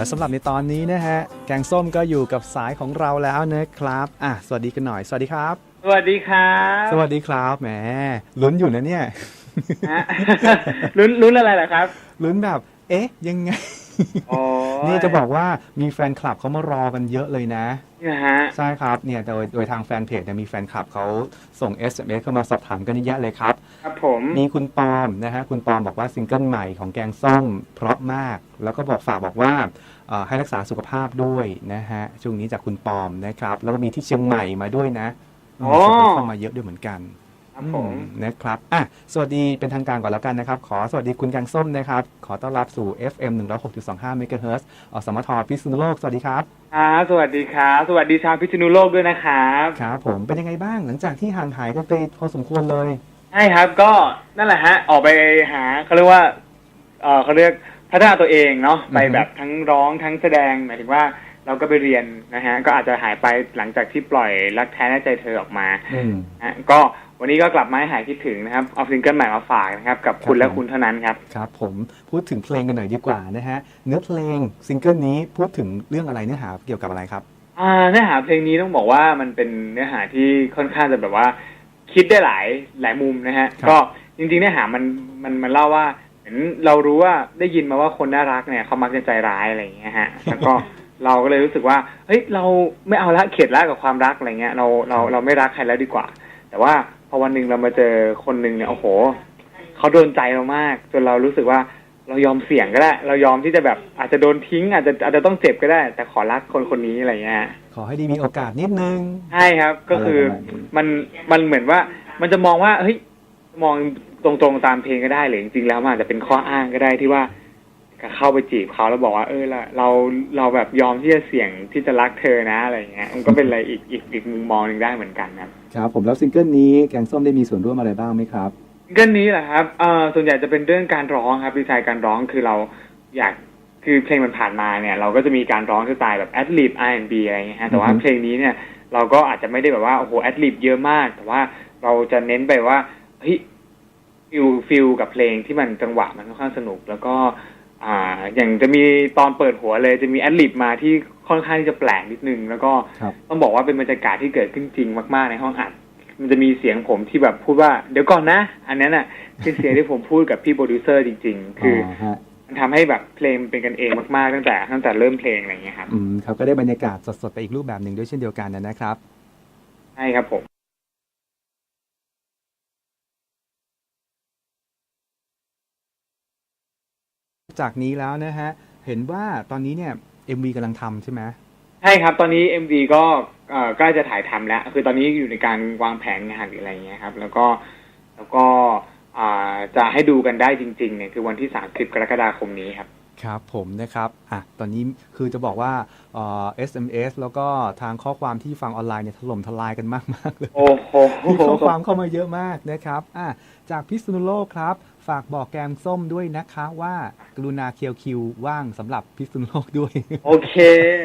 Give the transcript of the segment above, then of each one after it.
และสำหรับในตอนนี้นะฮะ แกงส้มก็อยู่กับสายของเราแล้วนะครับ อะ สวัสดีกันหน่อย สวัสดีครับ สวัสดีครับ สวัสดีครับแหมลุ้นอยู่นะเนี่ย ฮะลุ้นลุ้นอะไรเหรอครับ ลุ้นแบบ เอ๊ะ ยังไงโอ้ย นี่จะบอกว่ามีแฟนคลับเขามารอกันเยอะเลยนะนี่นะฮะใช่ครับเนี่ยโดยโดยทางแฟนเพจเนี่ยมีแฟนคลับเขาส่ง SMS เข้ามาสอบถามกันเยอะแยะเลยครับ ครับผมมีคุณปอมนะฮะคุณปอมบอกว่าซิงเกิลใหม่ของแกงส้มเพราะมาก แล้วก็บอกฝากบอกว่าเอ่อให้รักษาสุขภาพด้วยนะฮะช่วงนี้จากคุณปอมนะครับ แล้วก็มีที่เชียงใหม่มาด้วยนะอืมส่งกันเข้ามาเยอะด้วยเหมือนกัน ครับผมอืมนะครับอะสวัสดีเป็นทางการก่อนแล้วกันนะครับ ขอสวัสดีคุณแกงส้มนะครับ ขอต้อนรับสู่ FM 106.25 MHz อสมทพิษณุโลก สวัสดีครับครับสวัสดีครับ สวัสดีชาวพิษณุโลกด้วยนะครับครับผมเป็นยังไงบ้างหลังจากที่ห่างหายกันไปพอสมควรเลยใช่ครับ ก็นั่นแหละฮะ ออกไปหาเขาเรียกว่าเออเขาเรียกพัฒนาตัวเองเนาะอือฮึไปแบบทั้งร้องทั้งแสดงหมายถึงว่าเราก็ไปเรียนนะฮะ ก็อาจจะหายไปหลังจากที่ปล่อยรักแท้แน่ใจเธอออกมาอืมฮะก็ วันนี้ก็กลับมาให้หายคิดถึงนะครับเอาซิงเกิลใหม่มาฝากนะครับกับคุณครับและผมคุณเท่านั้นครับครับ ผมพูดถึงเพลงกันหน่อยดีกว่านะฮะเนื้อเพลงซิงเกิลนี้พูดถึงเรื่องอะไรเนื้อหาเกี่ยวกับอะไรครับอ่าเนื้อหาเพลงนี้ต้องบอกว่ามันเป็นเนื้อหาที่ค่อนข้างจะแบบว่า คิดได้หลายหลายมุมนะฮะครับก็จริงๆเนื้อหามันมันมันเล่าว่าเหมือนเรารู้ว่าได้ยินมาว่าคนน่ารักเนี่ยเขามักจะใจร้ายอะไรอย่างเงี้ยฮะแล้วก็เราก็เลยรู้สึกว่าเฮ้ยเราไม่เอาละเข็ดละกับความรักอะไรเงี้ยเราเราเราไม่รักใครแล้วดีกว่า แต่ว่า พอวันหนึ่งเรามาเจอคนหนึ่งเนี่ยโอ้โหเขาโดนใจเรามาก จนเรารู้สึกว่าเรายอมเสี่ยงก็ได้ เรายอมที่จะแบบอาจจะโดนทิ้ง อาจจะอาจจะต้องเจ็บก็ได้ แต่ขอรักคนคนนี้อะไรเงี้ยฮะขอให้ดีมีโอกาสนิดนึงใช่ครับ ก็คืออะไรประมาณนี้มันมันเหมือนว่า มันจะมองว่าเฮ้ยมองตรงๆตามเพลงก็ได้หรือจริงๆแล้วมันอาจจะเป็นข้ออ้างก็ได้ที่ว่าเข้าไปจีบเขาแล้วบอกว่า เออเราเราเราแบบยอมที่จะเสี่ยงที่จะรักเธอนะอะไรอย่างเงี้ย มันก็เป็นอะไรอีกอีกอีกมุมมองหนึ่งได้เหมือนกันครับ ครับผมแล้วซิงเกิลนี้แกงส้มได้มีส่วนร่วมอะไรบ้างไหมครับซิงเกิลนี้แหละครับเอ่อส่วนใหญ่จะเป็นเรื่องการร้องครับดีไซน์การร้องคือเราอยากคือเพลงมันผ่านมาเนี่ย เราก็จะมีการร้องสไตล์แบบแอดลิบ R&B อะไรอย่างเงี้ยฮะแต่ว่าอือฮึเพลงนี้เนี่ยเราก็อาจจะไม่ได้แบบว่าโอ้โหแอดลิบเยอะมาก แต่ว่าเราจะเน้นไปว่าเฮ้ยฟิลฟิลกับเพลงที่มันจังหวะมันค่อนข้างสนุก แล้วก็ อ่า อย่างจะมีตอนเปิดหัวเลยจะมีแอดลิบมาที่ค่อนข้างที่จะแปลกนิดนึง แล้วก็ครับต้องบอกว่าเป็นบรรยากาศที่เกิดขึ้นจริงมาก ๆ ในห้องอัด มันจะมีเสียงผมที่แบบพูดว่าเดี๋ยวก่อนนะ อันนั้นอะคือเสียงที่ผมพูดกับพี่โปรดิวเซอร์จริง ๆ คืออฮะมันทำให้แบบเพลงเป็นกันเองมากๆตั้งแต่ตั้งแต่เริ่มเพลงอะไรอย่างเงี้ยครับอืมครับก็ได้บรรยากาศสดๆไปอีกรูปแบบหนึ่งด้วยเช่นเดียวกันนะครับใช่ครับผม จากนี้แล้วนะฮะ เห็นว่าตอนนี้เนี่ย MV กำลังทำใช่ไหมใช่ครับ ตอนนี้ MV ก็เอ่อใกล้จะถ่ายทำแล้ว คือตอนนี้อยู่ในการวางแผนงานหรืออะไรอย่างเงี้ยครับ แล้วก็แล้วก็อ่าจะให้ดูกันได้จริงๆเนี่ยคือวันที่ 30 กรกฎาคมนี้ครับครับผมนะครับอะตอนนี้คือจะบอกว่าเอ่อ SMS แล้วก็ทางข้อความที่ฟังออนไลน์เนี่ยถล่มทลายกันมากๆเลย โอ้โหมีข้อความเข้ามาเยอะมากนะครับอะจากพิษณุโลกครับ ฝากบอกแกงส้มด้วยนะคะว่ากรุณาเคียวคิวว่างสำหรับพิษณุโลกด้วย โอเค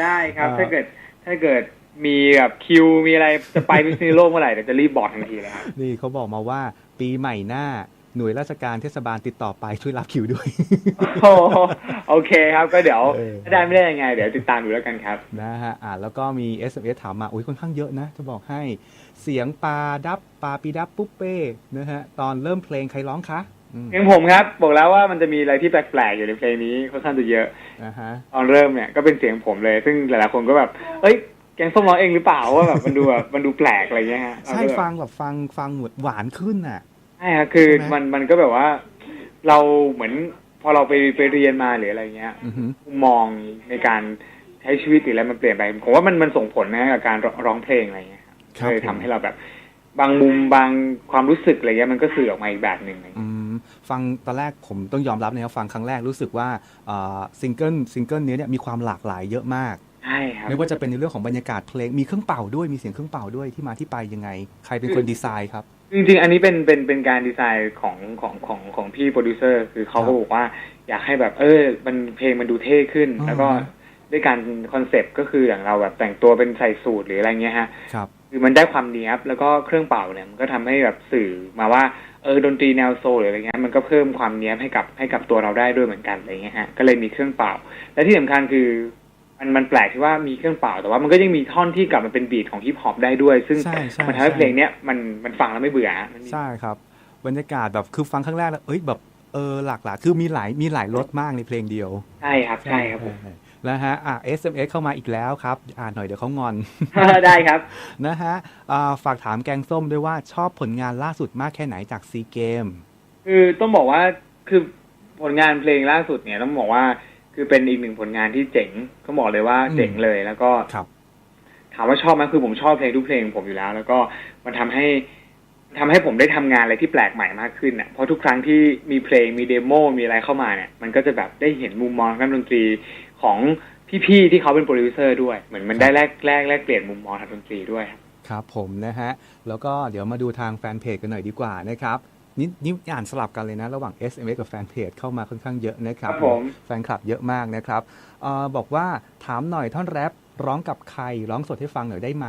ได้ครับอ่าถ้าเกิดถ้าเกิดมีแบบคิวมีอะไรจะไปพิษณุโลกเมื่อไหร่เดี๋ยวจะรีบบอกทันทีเลยครับนี่เขาบอกมาว่าปีใหม่หน้าหน่วยราชการเทศบาลติดต่อไปช่วยรับคิวด้วย โอ้โหโอเคครับก็เดี๋ยวเออถ้าได้ไม่ได้ยังไง เดี๋ยวติดตามดูแล้วกันครับนะฮะอ่าแล้วก็มี SMS ถามมาอุ้ยค่อนข้างเยอะนะ จะบอกให้เสียงปลาดับปลาปีดับปุ๊บเป้นะฮะตอนเริ่มเพลงใครร้องคะอืม เพลงผมครับ บอกแล้วว่ามันจะมีอะไรที่แปลกๆอยู่ในเพลงนี้ค่อนข้างจะเยอะนะฮะตอนเริ่มเนี่ยก็เป็นเสียงผมเลย ซึ่งหลายๆคนก็แบบ เอ้ยแกงส้มร้องเองหรือเปล่าว่าแบบมันดูแบบมันดูแปลกอะไรเงี้ยฮะใช่เราก็แบบฟังแบบฟังฟังหวานขึ้นอะใช่ครับคือใช่ไหมมันมันก็แบบว่า เราเหมือนพอเราไปไปเรียนมาหรืออะไรเงี้ยอือหือมุมมองในการใช้ชีวิตหรืออะไรมันเปลี่ยนไปผมว่ามันมันส่งผลนะกับการร้องเพลงอะไรเงี้ยครับครับเลยผมทำให้เราแบบ บางมุมบางความรู้สึกอะไรเงี้ยมันก็สื่อออกมาอีกแบบหนึ่งอะไรเงี้ยอืม ฟังตอนแรกผมต้องยอมรับนะครับฟังครั้งแรกรู้สึกว่าอ่าซิงเกิลซิงเกิลนี้เนี่ยมีความหลากหลายเยอะมากใช่ครับไม่ว่าจะเป็นในเรื่องของบรรยากาศเพลงมีเครื่องเป่าด้วยมีเสียงเครื่องเป่าด้วยที่มาที่ไปยังไง ใครเป็นคนดีไซน์ครับ จริงๆ อันนี้เป็นเป็นเป็นการดีไซน์ของของของของพี่โปรดิวเซอร์คือเขาครัก็บบอกว่าอยากให้แบบเออมันเพลงมันดูเท่ขึ้นอ่าแล้วก็ด้วยการคอนเซปต์ก็คืออย่างเราแบบแต่งตัวเป็นใส่สูทหรืออะไรเงี้ยฮะครับคือมันได้ความเนี้ยบแล้วก็เครื่องเป่าเนี่ยมันก็ทำให้แบบสื่อมาว่า เอเออดนตรีแนวโซลหรืออะไรเงี้ยมันก็เพิ่มความเนี้ยบให้กับให้กับตัวเราได้ด้วยเหมือนกันอะไรเงี้ยฮะก็เลยมีเครื่องเป่า และที่สำคัญคือมันมันแปลกที่ว่ามีเครื่องเป่าแต่ว่ามันก็ยังมีท่อนที่กลับมาเป็นบีทของฮิปฮอปได้ด้วย ซึ่งใช่ใช่มันทำให้ใช่เพลงเนี้ยมันมันฟังแล้วไม่เบื่อฮะมันมีใช่ครับ บรรยากาศแบบคือฟังครั้งแรกแล้วเอ้ยแบบเออหลากหลายคือมีหลายมีหลายรสมากในเพลงเดียว ใช่ครับใช่ครับผม แล้วฮะอะ SMS เข้ามาอีกแล้วครับ อ่านหน่อยเดี๋ยวเขางอน ได้ครับ นะฮะอ่าฝากถามแกงส้มด้วยว่าชอบผลงานล่าสุดมากแค่ไหนจากซีเกม คือต้องบอกว่าคือผลงานเพลงล่าสุดเนี่ยต้องบอกว่า คือเป็นอีกหนึ่งผลงานที่เจ๋งก็บอกเลยว่าอืมเจ๋งเลยแล้วก็ครับถามว่าชอบไหมคือผมชอบเพลงทุกเพลงของผมอยู่แล้ว แล้วก็มันทำให้ทำให้ผมได้ทำงานอะไรที่แปลกใหม่มากขึ้นอะเพราะทุกครั้งที่มีเพลงมีเดโมมีอะไรเข้ามาเนี่ย มันก็จะแบบได้เห็นมุมมองทางด้านดนตรี ของพี่ๆที่เขาเป็นโปรดิวเซอร์ด้วย เหมือนมันได้แลกแลกแลกเปลี่ยนมุมมองทางดนตรีด้วยครับครับผมนะฮะ แล้วก็เดี๋ยวมาดูทางแฟนเพจกันหน่อยดีกว่านะครับนี่นี่อ่านสลับกันเลยนะระหว่าง SMS กับแฟนเพจเข้ามาค่อนข้างเยอะนะครับครับผมแฟนคลับเยอะมากนะครับเออบอกว่าถามหน่อยท่อนแรป ร้องกับใครร้องสดให้ฟังหน่อยได้ไหม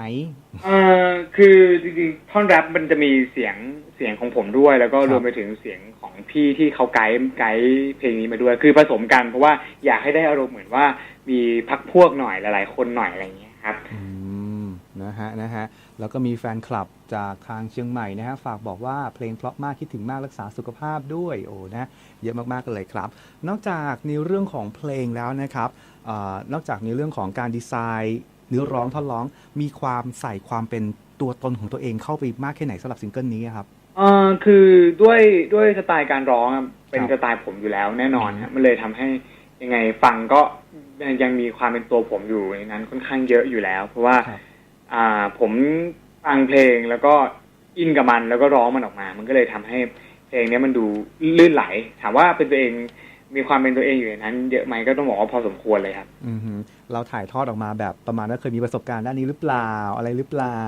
เอ่อคือจริงๆท่อนแรปมันจะมีเสียงเสียงของผมด้วย แล้วก็ครับรวมไปถึงเสียงของพี่ที่เขาไกด์ไกด์เพลงนี้มาด้วย คือผสมกันเพราะว่าอยากให้ได้อารมณ์เหมือนว่ามีพักพวกหน่อยหลายๆ คนหน่อยอะไรอย่างเงี้ยครับอืม นะฮะนะฮะแล้วก็มีแฟนคลับจากทางเชียงใหม่นะฮะฝากบอกว่าเพลงเพราะมากคิดถึงมากรักษาสุขภาพด้วยโอ้นะเยอะมากๆกันเลยครับ นอกจากในเรื่องของเพลงแล้วนะครับเออนอกจากในเรื่องของการดีไซน์เนื้อร้องท่อนร้องมีความใส่ความเป็นตัวตนของตัวเองเข้าไปมากแค่ไหนสำหรับซิงเกิลนี้ครับเอ่อคือด้วยด้วยสไตล์การร้องอะเป็นครับสไตล์ผมอยู่แล้วแน่นอนอืมฮะมันเลยทำให้ยังไงฟังก็ยังยังมีความเป็นตัวผมอยู่ในนั้นค่อนข้างเยอะอยู่แล้ว เพราะว่าครับ อ่าผมฟังเพลงแล้วก็อินกับมันแล้วก็ร้องมันออกมา มันก็เลยทำให้เพลงเนี้ยมันดูลื่นไหล ถามว่าเป็นตัวเองมีความเป็นตัวเองอยู่ในนั้นเยอะไหมก็ต้องบอกว่าพอสมควรเลยครับอือหือเราถ่ายทอดออกมาแบบประมาณว่าเคยมีประสบการณ์ด้านนี้หรือเปล่าอะไรหรือเปล่า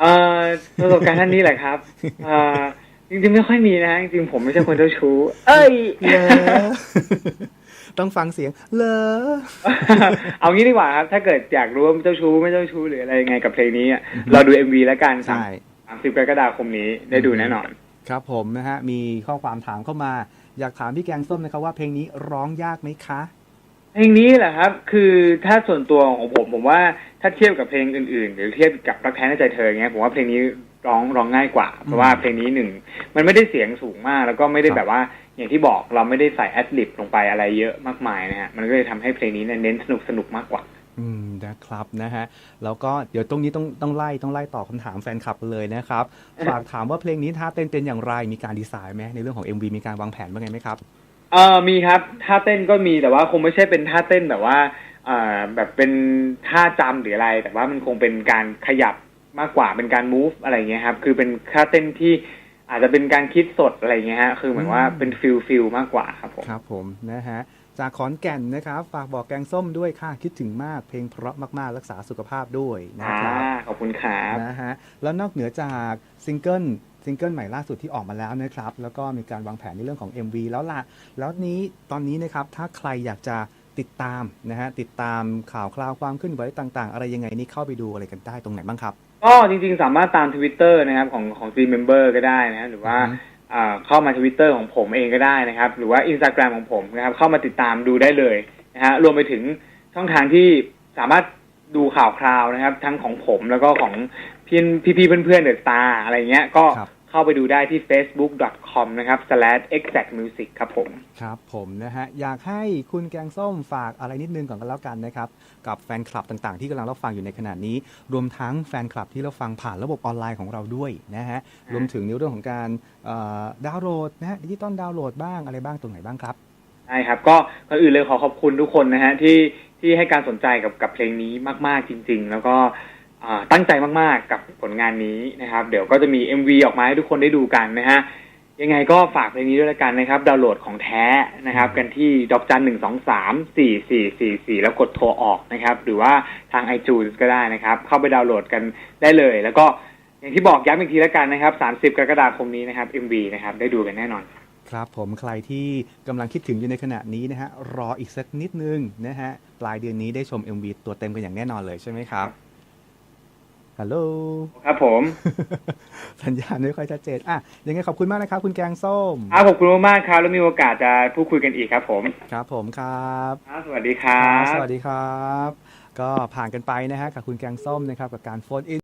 เอ่อประสบการณ์ท่านนี้แหละครับเอ่อจริงๆไม่ค่อยมีนะจริงๆผมไม่ใช่คนเจ้าชู้ เอ้ยเลอ ต้องฟังเสียงเลอเอางี้ดีกว่าครับ ถ้าเกิดอยากรู้ว่าเจ้าชู้ไม่เจ้าชู้หรืออะไรยังไงกับเพลงนี้อะเราดูเอ็มวีแล้วกันใช่สามสิบกรกฎาคมนี้ได้ดูแน่นอน ครับผมนะฮะ มีข้อความถามเข้ามา อยากถามพี่แกงส้มนะครับว่าเพลงนี้ร้องยากไหมคะเพลงนี้แหละครับ คือถ้าส่วนตัวของผมผมว่าถ้าเทียบกับเพลงอื่น ๆ หรือเทียบกับรักแท้ในใจเธออย่างเงี้ยผมว่าเพลงนี้ร้องร้องง่ายกว่า เพราะว่าเพลงนี้หนึ่งมันไม่ได้เสียงสูงมาก แล้วก็ไม่ได้ครับแบบว่า อย่างที่บอกเราไม่ได้ใส่แอดลิบลงไปอะไรเยอะมากมายนะฮะ มันก็เลยทำให้เพลงนี้เนี่ยเน้นสนุกสนุกมากกว่า อืมนะครับนะฮะ แล้วก็เดี๋ยวตรงนี้ต้องต้องไล่ต้องไล่ตอบคำถามแฟนคลับกันเลยนะครับ ฝากถามว่าเพลงนี้ท่าเต้นเป็นอย่างไร มีการดีไซน์ไหมในเรื่องของ MV มีการวางแผนว่าไงไหมครับ เออมีครับ ท่าเต้นก็มีแต่ว่าคงไม่ใช่เป็นท่าเต้นแบบว่าเอ่อแบบเป็นท่าจำหรืออะไร แต่ว่ามันคงเป็นการขยับมากกว่าเป็นการ move อะไรเงี้ยครับ คือเป็นท่าเต้นที่ อาจจะเป็นการคิดสดอะไรเงี้ยฮะคือเหมือนว่าอืมเป็นฟิลฟิลมากกว่าครับผมครับผมนะฮะจากขอนแก่นนะครับ ฝากบอกแกงส้มด้วยค่ะคิดถึงมากเพลงเพราะมากๆ รักษาสุขภาพด้วยนะอ่าครับขอบคุณครับนะฮะแล้วนอกเหนือจากซิงเกิลซิงเกิลใหม่ล่าสุดที่ออกมาแล้วนะครับ แล้วก็มีการวางแผนในเรื่องของ MV แล้วล่ะ แล้วนี้ตอนนี้นะครับ ถ้าใครอยากจะติดตามนะฮะติดตามข่าวคราวความเคลื่อนไหวต่าง ๆ อะไรยังไงนี่เข้าไปดูอะไรกันได้ตรงไหนบ้างครับ ก็จริงๆ สามารถตามทวิตเตอร์นะครับของของซีเมมเบอร์ก็ได้นะฮะหรือว่าอือฮึอ่าเข้ามาทวิตเตอร์ของผมเองก็ได้นะครับ หรือว่าอินสตาแกรมของผมนะครับ เข้ามาติดตามดูได้เลยนะฮะรวมไปถึงช่องทางที่สามารถดูข่าวคราวนะครับ ทั้งของผมแล้วก็ของพี่พี่ๆเพื่อนๆเดอะสตาร์อะไรเงี้ยก็ครับ เข้าไปดูได้ที่ facebook.com นะครับ slash exactmusic ครับผม ครับผมนะฮะ อยากให้คุณแกงส้มฝากอะไรนิดนึงก่อนกันแล้วกันนะครับ กับแฟนคลับต่างๆ ที่กำลังรับฟังอยู่ในขณะนี้ รวมทั้งแฟนคลับที่เราฟังผ่านระบบออนไลน์ของเราด้วยนะฮะ รวมถึงในเรื่องของการเอ่อดาวน์โหลดนะฮะดิจิตอลดาวน์โหลดบ้างอะไรบ้างตรงไหนบ้างครับใช่ครับ ก็ก่อนอื่นเลยขอขอบคุณทุกคนนะฮะที่ที่ให้การสนใจกับกับเพลงนี้มาก ๆ จริง ๆ แล้วก็อ่า ตั้งใจมากๆกับผลงานนี้นะครับ เดี๋ยวก็จะมี MV ออกมาให้ทุกคนได้ดูกันนะฮะยังไงก็ฝากเพลงนี้ด้วยละกันนะครับ ดาวน์โหลดของแท้นะครับ กันที่ดอกจันหนึ่งสองสามสี่สี่สี่สี่แล้วกดโทรออกนะครับ หรือว่าทาง iTunes ก็ได้นะครับ เข้าไปดาวน์โหลดกันได้เลย แล้วก็อย่างที่บอกย้ำอีกทีละกันนะครับสามสิบกรกฎาคมนี้นะครับ MV นะครับ ได้ดูกันแน่นอน ครับผมใครที่กำลังคิดถึงอยู่ในขณะนี้นะฮะรออีกสักนิดนึงนะฮะปลายเดือนนี้ได้ชม MV ตัวเต็มกันอย่างแน่นอนเลยใช่ไหมครับ ฮัลโหลครับผม สัญญาณไม่ค่อยชัดเจนอะยังไงขอบคุณมากนะครับ คุณแกงส้มครับขอบคุณมากๆครับแล้วมีโอกาสจะพูดคุยกันอีกครับ ผม ครับผมครับครับสวัสดีครับ สวัสดีครับ ก็ผ่านกันไปนะฮะกับคุณแกงส้มนะครับกับการโฟนอิน